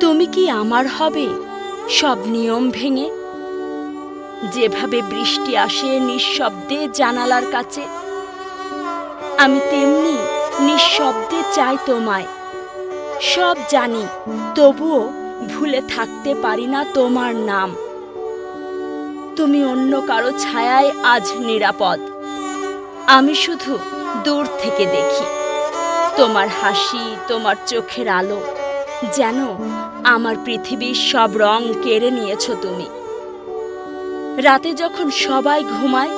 তুমি কি আমার হবে? সব নিয়ম ভেঙে যেভাবে বৃষ্টি আসে নিঃশব্দে জানালার কাছে, আমি তেমনি নিঃশব্দে চাই তোমায়। সব জানি, তবুও ভুলে থাকতে পারি না তোমার নাম। তুমি অন্য কারও ছায়ায় আজ নিরাপদ। আমি শুধু দূর থেকে দেখি। তোমার হাসি, তোমার চোখের আলো যেন আমার পৃথিবীর সব রং কেড়ে নিয়েছো তুমি। রাতে যখন সবাই ঘুমায়,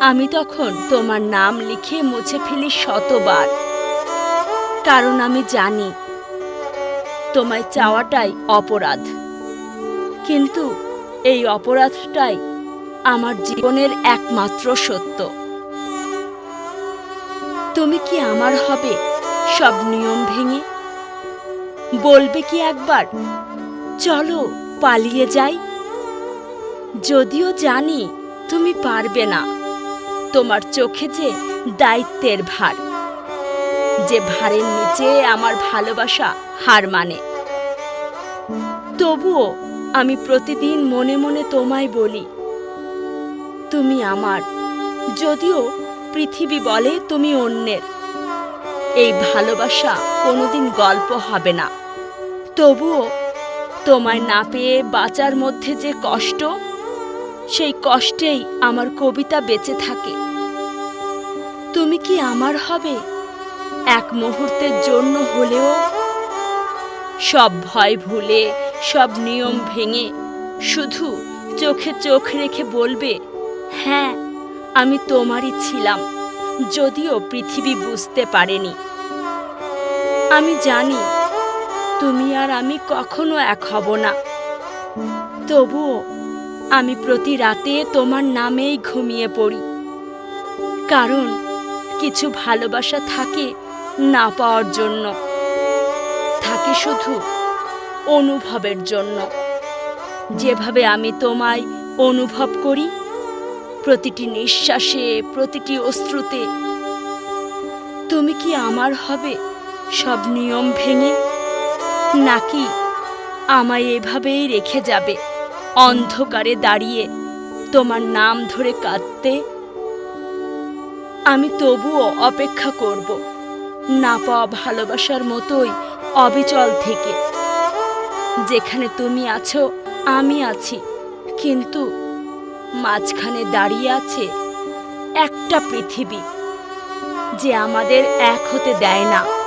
আমি তখন তোমার নাম লিখে মুছে ফেলি শতবার। কারণ আমি জানি, তোমায় চাওয়াটাই অপরাধ। কিন্তু এই অপরাধটাই আমার জীবনের একমাত্র সত্য। তুমি কি আমার হবে সব নিয়ম ভেঙে? বলবে কি একবার? চলো, পালিয়ে যাই। যদিও জানি তুমি পারবে না। তোমার চোখে যে দায়িত্বের ভার। যে ভারের নিচে আমার ভালোবাসা হার মানে। তবুও আমি প্রতিদিন মনে মনে তোমায় বলি, তুমি আমার। যদিও পৃথিবী বলে তুমি অন্যের। এই ভালোবাসা কোনোদিন গল্প হবে না। তবুও তোমায় না পেয়ে বাঁচার মধ্যে যে কষ্ট, সেই কষ্টেই আমার কবিতা বেঁচে থাকে। তুমি কি আমার হবে? এক মুহূর্তের জন্য হলেও সব ভয় ভুলে, সব নিয়ম ভেঙে শুধু চোখে চোখ রেখে বলবে হ্যাঁ আমি তোমারই ছিলাম, যদিও পৃথিবী বুঝতে পারেনি। আমি জানি তুমি আর আমি কখনো এক হব না। তবুও আমি প্রতি রাতে তোমার নামেই ঘুমিয়ে পড়ি। কারণ কিছু ভালোবাসা থাকে না পাওয়ার জন্য। থাকে শুধু অনুভবের জন্য। যেভাবে আমি তোমায় অনুভব করি, প্রতিটি নিঃশ্বাসে, প্রতিটি অশ্রুতে, তুমি কি আমার হবে সব নিয়ম ভেঙে? নাকি আমায় এভাবেই রেখে যাবে? অন্ধকারে দাঁড়িয়ে তোমার নাম ধরে কাঁদতে আমি তবুও অপেক্ষা করব, না পাওয়া ভালোবাসার মতোই অবিচল থেকে। যেখানে তুমি আছো, আমি আছি, কিন্তু মাঝখানে দাঁড়িয়ে আছে একটা পৃথিবী, যে আমাদের এক হতে দেয় না।